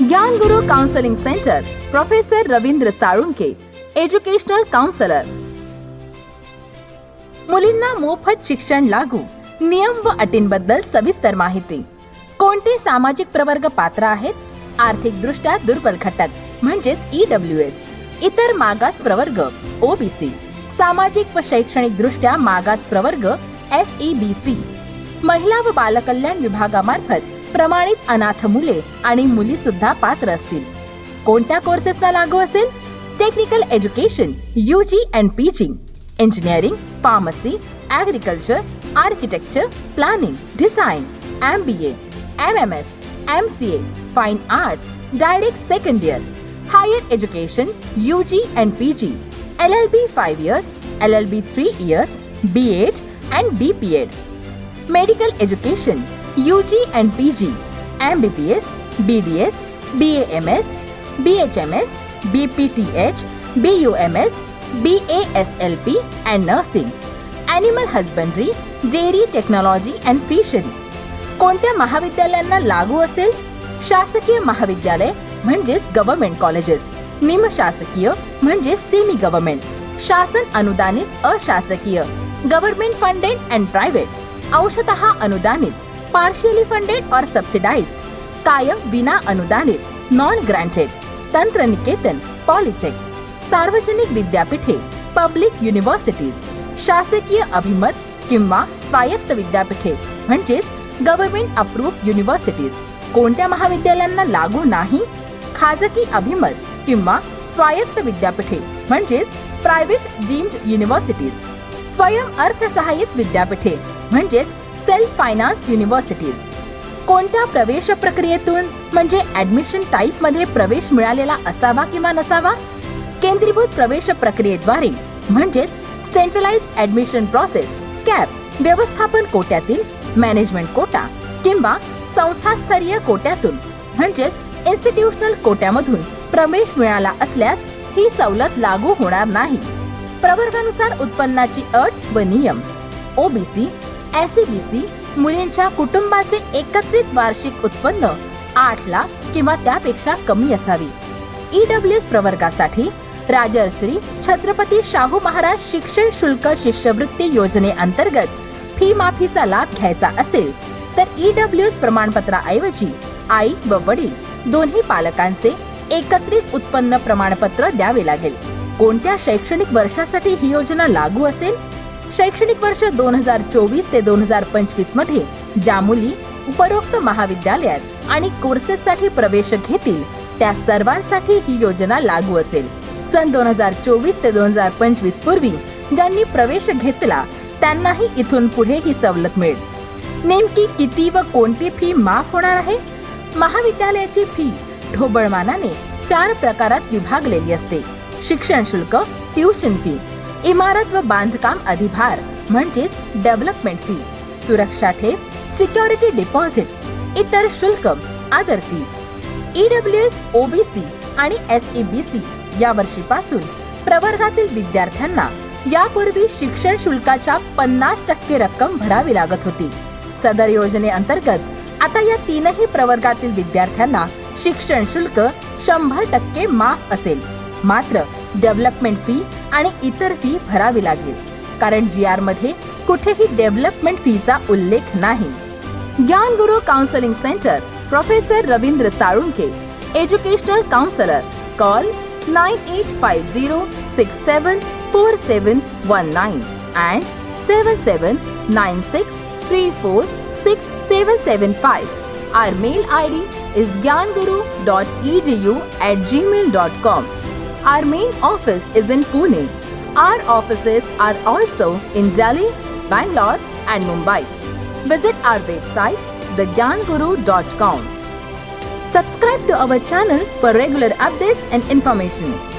Gyan Guru centre professor Ravindra Salunke educational counsellor मुलींना मोफत शिक्षण लागू नियम व अटींबद्दल सविस्तर माहिती. कोणते सामाजिक प्रवर्ग पात्र आहेत? आर्थिकदृष्ट्या दुर्बल घटक म्हणजेच ईडब्ल्यू एस इतर मागास प्रवर्ग ओबीसी सामाजिक व शैक्षणिक दृष्ट्या मागास प्रवर्ग एस ई बी सी महिला व बालकल्याण विभागामार्फत प्रमाणित अनाथ मुले आणि मुली सुद्धा पात्र असतील. कोणत्या कोर्सेसला लागू असेल? Technical education U G and P G engineering pharmacy agriculture architecture planning design M B A M M S M C A fine arts direct second year higher education U G and P G L L B five years L L B three years B Ed and B P Ed medical education U G and P G M B B S B D S B A M S B H M S B P T H B U M S B A S L P and nursing animal husbandry dairy technology and fishery कोणत्या महाविद्यालयांना लागू असेल? शासकीय महाविद्यालय म्हणजेच government colleges निमशासकीय म्हणजे semi government शासन अनुदानित अशासकीय. गव्हर्नमेंट फंडेड अँड प्रायव्हेट अंशतः अनुदानित. पार्शियली फंडेड और सबसिडाइज्ड कायम विना अनुदानित नॉन ग्रँचेट तंत्र निकेतन पॉलिटेक सार्वजनिक विद्यापीठे पब्लिक युनिव्हर्सिटीज शासकीय अभिमत किंवा स्वायत्त विद्यापीठे म्हणजेच गव्हर्नमेंट अप्रूव्ह युनिव्हर्सिटीज कोणत्या महाविद्यालयांना लागू नाही खाजगी अभिमत किंवा स्वायत्त विद्यापीठे म्हणजेच प्रायव्हेट डीम्ड युनिव्हर्सिटीज स्वयं अर्थसहाय्यित विद्यापीठे म्हणजेच सेल्फ फायनान्स युनिव्हर्सिटीज. कोणत्या प्रवेश प्रक्रियेतून म्हणजे ऍडमिशन टाईपमध्ये प्रवेश मिळालेला असावा किंवा नसावा? केंद्रीभूत प्रवेश प्रक्रियेद्वारे म्हणजेच सेंट्रलाइज ऍडमिशन प्रोसेस कॅप व्यवस्थापन कोट्यातील मॅनेजमेंट कोटा किंवा संस्थास्तरीय कोट्यातून म्हणजेच इन्स्टिट्यूशनल कोट्यामधून प्रवेश मिळाला असल्यास ही सवलत लागू होणार नाही. प्रवर्गानुसार उत्पन्नाची अट व नियम. ओबीसी एसईबीसी मुलींच्या कुटुंबाचे एकत्रित वार्षिक उत्पन्न आठ लाख किंवा त्यापेक्षा कमी असावी. ईडब्ल्यू प्रवर्गासाठी राजर्श्री छत्रपती शाहू महाराज शिक्षण शुल्क शिष्यवृत्ती योजनेअंतर्गत फी माफीचा लाभ घ्यायचा असेल तर ईडब्ल्यू प्रमाणपत्राऐवजी आई व वडील दोन्ही पालकांचे एकत्रित उत्पन्न प्रमाणपत्र द्यावे लागेल. कोणत्या शैक्षणिक वर्षासाठी ही योजना लागू असेल? शैक्षणिक वर्ष दोन हजार चोवीस ते दोन हजार पंचवीसमध्ये ज्या मुली उपरोक्त महाविद्यालयात आणि कोर्सेससाठी प्रवेश घेतील. त्या सर्वांसाठी ही योजना लागू असेल. सन दोन हजार चोवीस ते दोन हजार पंचवीस पूर्वी ज्यांनी प्रवेश घेतला त्यांनाही इथून पुढे ही सवलत मिळेल. नेमकी किती व कोणती फी माफ होणार आहे? महाविद्यालयाची फी ढोबळमानाने चार प्रकारात विभागलेली असते. शिक्षण शुल्क ट्युशन फी इमारत व बांधकाम अधिभार म्हणजेच डेव्हलपमेंट फी सुरक्षा ठेव सिक्युरिटी डिपॉझिट इतर शुल्क आदर fees E W S OBC आणि एस ई बी सी या वर्षीपासून प्रवर्गातील विद्यार्थ्यांना यापूर्वी शिक्षण शुल्काच्या पन्नास टक्के रक्कम भरावी लागत होती. सदर योजनेअंतर्गत आता या तीनही प्रवर्गातील विद्यार्थ्यांना शिक्षण शुल्क शंभर टक्के माफ असेल. मात्र डेव्हलपमेंट फी आणि इतर फी भरावी लागेल. कारण जी आरमध्ये कुठेही डेव्हलपमेंट फीचा उल्लेख नाही. Gyan Guru counselling centre professor Ravindra Salunke educational counsellor call nine eight five zero six seven four seven one nine and seven seven nine six three four six seven seven five or mail I D is Gyanguru dot E D U at Gmail dot com Our main office is in Pune. Our offices are also in Delhi, Bangalore, and Mumbai. Visit our website, thegyanguru.com. Subscribe to our channel for regular updates and information.